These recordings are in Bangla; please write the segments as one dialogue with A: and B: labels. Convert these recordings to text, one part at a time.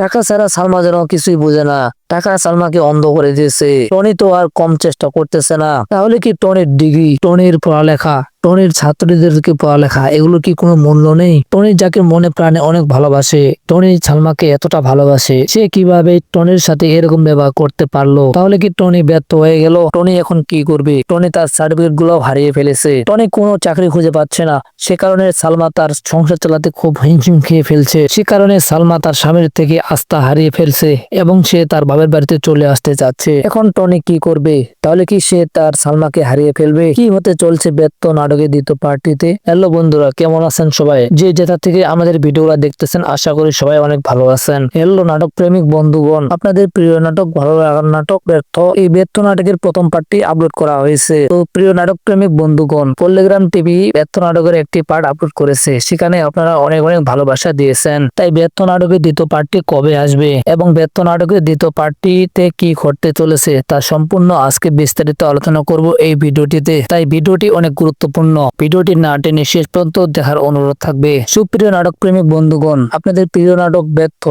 A: টাকা ছাড়া সালমা যেন কিছুই বোঝে না। টাকা সালমাকে অন্ধ করে দিয়েছে। টনি তো আর কম চেষ্টা করতেছে না। তাহলে কি টনির ডিগ্রি, টনির পড়ালেখা? টনির ছাত্রীদেরকে পড়ালেখা এগুলো কি কোনো মূল্য নেই? টনি যাকে মনে প্রাণে অনেক ভালোবাসে, টনি সালমাকে এতটা ভালোবাসে, সে কীভাবে টনির সাথে এরকম ব্যবহার করতে পারল? তাহলে কি টনি ব্যর্থ হয়ে গেল? টনি এখন কি করবে? টনি তার সার্টিফিকেটগুলো হারিয়ে ফেলেছে। টনি কোনো চাকরি খুঁজে পাচ্ছে না। সে কারণে সালমা তার সংসার চালাতে খুব হিমশিম খেয়ে ফেলছে। সে কারণে সালমা তার স্বামীর থেকে আস্থা হারিয়ে ফেলছে এবং সে তার বাবার বাড়িতে চলে আসতে চাচ্ছে এখন টনি কি করবে? তাহলে কি সে তার সালমাকে হারিয়ে ফেলবে? কি হতে চলছে ব্যর্থ নাটকের দ্বিতীয় পার্টিতে। হ্যালো বন্ধুরা, কেমন আছেন সবাই? যে যেটা থেকে আমাদের ভিডিওগুলো দেখতেছেন, আশা করি সবাই অনেক ভালো আছেন। হ্যালো নাটক প্রেমিক বন্ধুগণ, আপনাদের প্রিয় নাটক, ভালো লাগার নাটক, ব্যর্থ। এই ব্যর্থ নাটকের প্রথম পার্টটি আপলোড করা হয়েছে। তো প্রিয় নাটক প্রেমিক বন্ধুগণ, পল্লিগ্রাম টিভি ব্যর্থ নাটকের একটি পার্ট আপলোড করেছে। সেখানে আপনারা অনেক অনেক ভালোবাসা দিয়েছেন। তাই ব্যর্থ নাটকের দ্বিতীয় পার্টটি কবে আসবে এবং ব্যর্থ নাটকের দ্বিতীয় পার্টটিতে কি ঘটতে চলেছে, তা সম্পূর্ণ আজকে বিস্তারিত আলোচনা করব এই ভিডিওটিতে। তাই ভিডিওটি অনেক গুরুত্বপূর্ণ ভিডিওটি না টেনে শেষ পর্যন্ত দেখার অনুরোধ থাকবে। সুপ্রিয় নাটক প্রেমিক বন্ধুগণ, আপনাদের প্রিয় নাটক ব্যর্থ।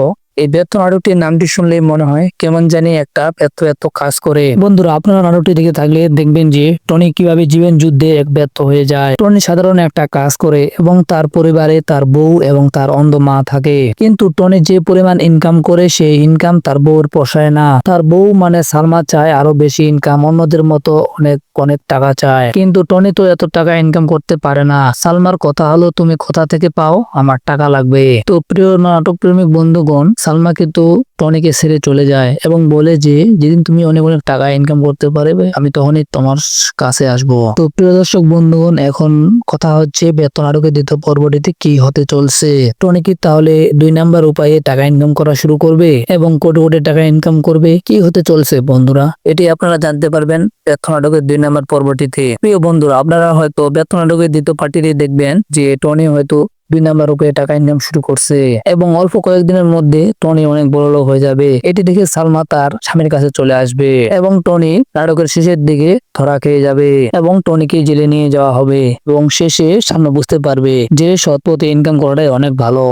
A: এই ব্যর্থ নাটকটির নামটি শুনলেই মনে হয় কেমন জানি একটা ব্যর্থ ব্যর্থ কাজ করে। বন্ধুরা, আপনারা নাটকটি দেখে থাকলে দেখবেন যে টনি কীভাবে জীবন যুদ্ধে এক ব্যর্থ হয়ে যায়। টনি সাধারণ একটা কাজ করে এবং তার পরিবারে তার বউ এবং তার অন্ধ মা থাকে। কিন্তু টনি যে পরিমাণ ইনকাম করে, সেই ইনকাম তার বউর পোষায় না। তার বউ মানে সালমা চায় আরও বেশি ইনকাম অন্যদের মতো অনেক অনেক টাকা চায়। কিন্তু টনি তো এত টাকা ইনকাম করতে পারে না। সালমার কথা হলো, তুমি কোথা থেকে পাও? আমার টাকা লাগবে। তো প্রিয় নাটক প্রেমিক বন্ধুগণ, সালমা কিন্তু টনিকে ছেড়ে চলে যায় এবং বলে যে, যেদিন তুমি অনেক অনেক টাকা ইনকাম করতে পারবে, আমি তখনই তোমার কাছে আসব। তো প্রিয় দর্শক, বন্ধুগণ, এখন কথা হচ্ছে বেতন নাটকের দ্বিতীয় পর্বটিতে কি হতে চলছে। কি তাহলে দুই নাম্বার উপায়ে টাকা ইনকাম করা শুরু করবে এবং কোটি কোটি টাকা ইনকাম করবে, কি হতে চলছে বন্ধুরা? এটি আপনারা জানতে পারবেন বেতন নাটকের দুই নাম্বার পর্বটিতে। প্রিয় বন্ধুরা, আপনারা হয়তো বেতন নাটকের দ্বিতীয় পার্টিতে দেখবেন যে, টনি হয়তো দুই নাম্বার টাকা ইনকাম শুরু করছে এবং অল্প কয়েকদিনের মধ্যে টনি অনেক বড় লোক হয়ে যাবে। এটি দেখে সালমা তার স্বামীর কাছে চলে আসবে এবং টনি নাটকের শেষের দিকে ধরা খেয়ে যাবে এবং টনিকে জেলে নিয়ে যাওয়া হবে এবং শেষে সামনে বুঝতে পারবে যে সৎপথে ইনকাম করাটাই অনেক ভালো।